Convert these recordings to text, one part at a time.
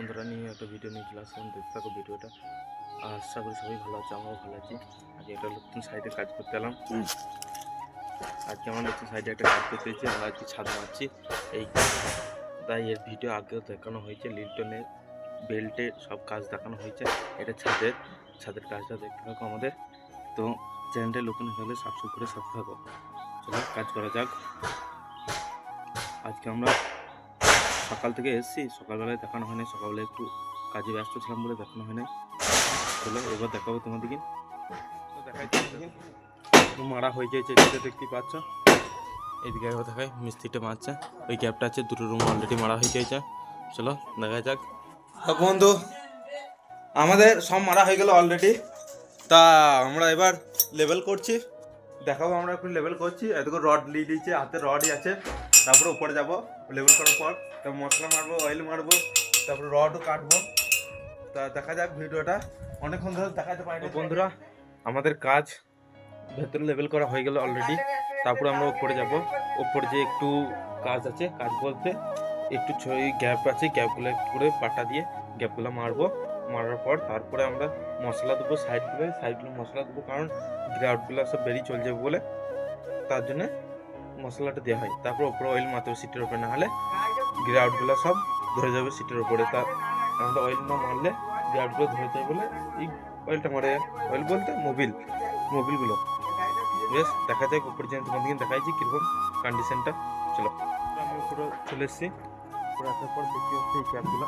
বন্ধুরা, নিয়ে একটা ভিডিও নিয়ে চলে আসলাম। দেখতে থাকো ভিডিওটা আর আশা করি সবাই ভালো আছে, আমরাও ভালো আছি। আজকে একটা নতুন সাইডে কাজ করতে এলাম। আজকে আমার নতুন সাইডে একটা কাজ করতে এসেছি, আমরা আজকে ছাদ মারছি। এই তাই এর ভিডিও আগেও দেখানো হয়েছে লিল্টনের বেল্টে সব কাজ দেখানো হয়েছে। এটা ছাদের ছাদের কাজটা দেখতে থাকো আমাদের। তো চ্যানেলটা নতুন হলে সাবস্ক্রাইব করে সাথে থাকো। চলো, কাজ করা যাক। আজকে আমরা সকাল থেকে এসেছি। সকালবেলায় দেখানো হয় হয়নি। সকালবেলায় একটু কাজে ব্যস্ত ছিলাম বলে দেখানো হয়নি। চলো, এবার দেখাবো তোমাদেরকে। একটু মারা হয়ে গিয়েছে এদিকে দেখতেই পাচ্ছ। এদিকে একবার দেখায় মিস্ত্রিটা মারছে। ওই গ্যাপটা আছে, দুটো রুম অলরেডি মারা হয়ে গিয়েছে। চলো, দেখা যাক। বন্ধু, আমাদের সব মারা হয়ে গেল অলরেডি তা আমরা এবার লেভেল করছি। দেখাবো আমরা এখন লেভেল করছি। এতকে রড নিয়ে দিয়েছি হাতে রডই আছে। তারপরে উপরে যাব লেভেল করার পর তারপর মশলা মারবো অয়েল মারবো, তারপরে রডও কাটবো। তা দেখা যাক ভিডিওটা। অনেকক্ষণ ধরে দেখাতে পারি বন্ধুরা, আমাদের কাজ ভেতরে লেভেল করা হয়ে গেল অলরেডি তারপরে আমরা উপরে যাব। উপরে যে একটু কাজ আছে, কাজ বলতে একটু গ্যাপ আছে গ্যাপগুলো একটু করে পাটা দিয়ে গ্যাপগুলো মারবো। মারার পর তারপরে আমরা মশলা দেবো সাইডগুলো সাইডগুলো মশলা দেবো কারণ গ্রাউটগুলো সব বেরিয়ে চলে যাবে বলে। তার জন্য মশলাটা দেওয়া হয়। তারপর উপরে অয়েল মারতে সিটের উপরে না হলে গ্রাউটগুলো সব ধরে যাবে সিটের উপরে। তা আমরা অয়েল না মারলে গ্রাউটগুলো ধরে যাবে বলে এই অয়েলটা মারে। অয়েল বলতে মোবিল মোবিলগুলো বেশ, দেখা যাক উপরে যেন তোমাদেরকে দেখাইছি কীরকম কন্ডিশনটা চলো আমি উপরে চলে এসেছি। উপরে আসার পর দেখতে হচ্ছে এই ক্যাপগুলো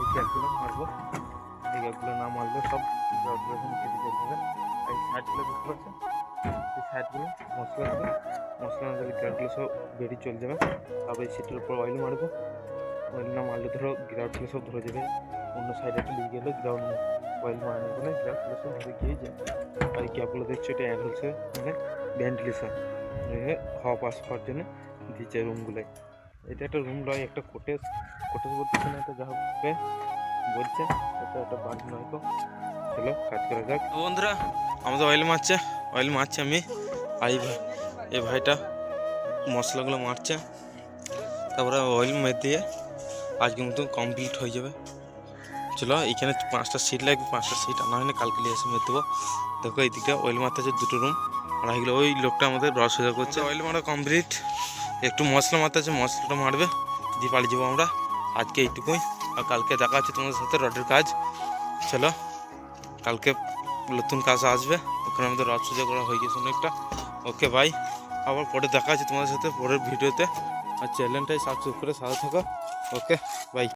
এই ক্যাপগুলো মারবো। এই ক্যাপগুলো না মারলে সব গ্রাউটগুলো চলে যাবে। এই সাইডগুলো দেখতে পাচ্ছ? সাইডগুলো মশলা দেবে মশলা না দিলে গ্রাউটগুলো সব বেরিয়ে চলে যাবে। তারপরে সেটার উপর অয়েল মারবো। অয়েল না মারলে ধরো গ্রাউটগুলো সব ধরে যাবে। অন্য সাইডে একটা লিয়ে গেলে গ্রাউন্ড অয়েল মারানোর ফলে গ্রাউটগুলো সব ধরে গিয়ে যায়। আর এই ক্যাপগুলো দেখছ, এটা অ্যাড হচ্ছে মানে ভেন্টিলেশন হাওয়া পাস করার জন্য দিচ্ছে রুমগুলোয় এটা একটা রুম নয়, একটা কোটেজ কোটেজ বলতেছে না এটা যা হবে, বলছে। এটা একটা বাড়ি নয় তো চলো, কাজ করা যাক। বন্ধুরা, আমাদের অয়েল মারছে। অয়েল মারছে আমি। আর এই ভাইটা মশলাগুলো মারছে। তারপরে অয়েল মেরে দিয়ে আজকের মতো কমপ্লিট হয়ে যাবে। চলো এখানে পাঁচটা সিট লাগবে পাঁচটা সিট আনা হয়নি কালকে নিয়ে এসে মেরে দেবো। দেখো এই দিকটা অয়েল মারতে আছে দুটো রুম আর এগুলো ওই লোকটা আমাদের রস সোজা করছে। অয়েল মারা কমপ্লিট একটু মশলা মারতে আছে মশলাটা মারবে। দিয়ে পালিয়ে যাব আমরা। আজকে এইটুকুই। আর কালকে দেখা হচ্ছে তোমাদের সাথে রডের কাজ। চলো কালকে নতুন কাজ আসবে। ওখানে আমাদের রড সোজা করা হয়ে গেছে অনেকটা। ওকে বাই আবার পরে দেখা আছে তোমাদের সাথে পরের ভিডিওতে আর চ্যানেলটাই সাবস্ক্রাইব করে সাথে থাকো। Okay bye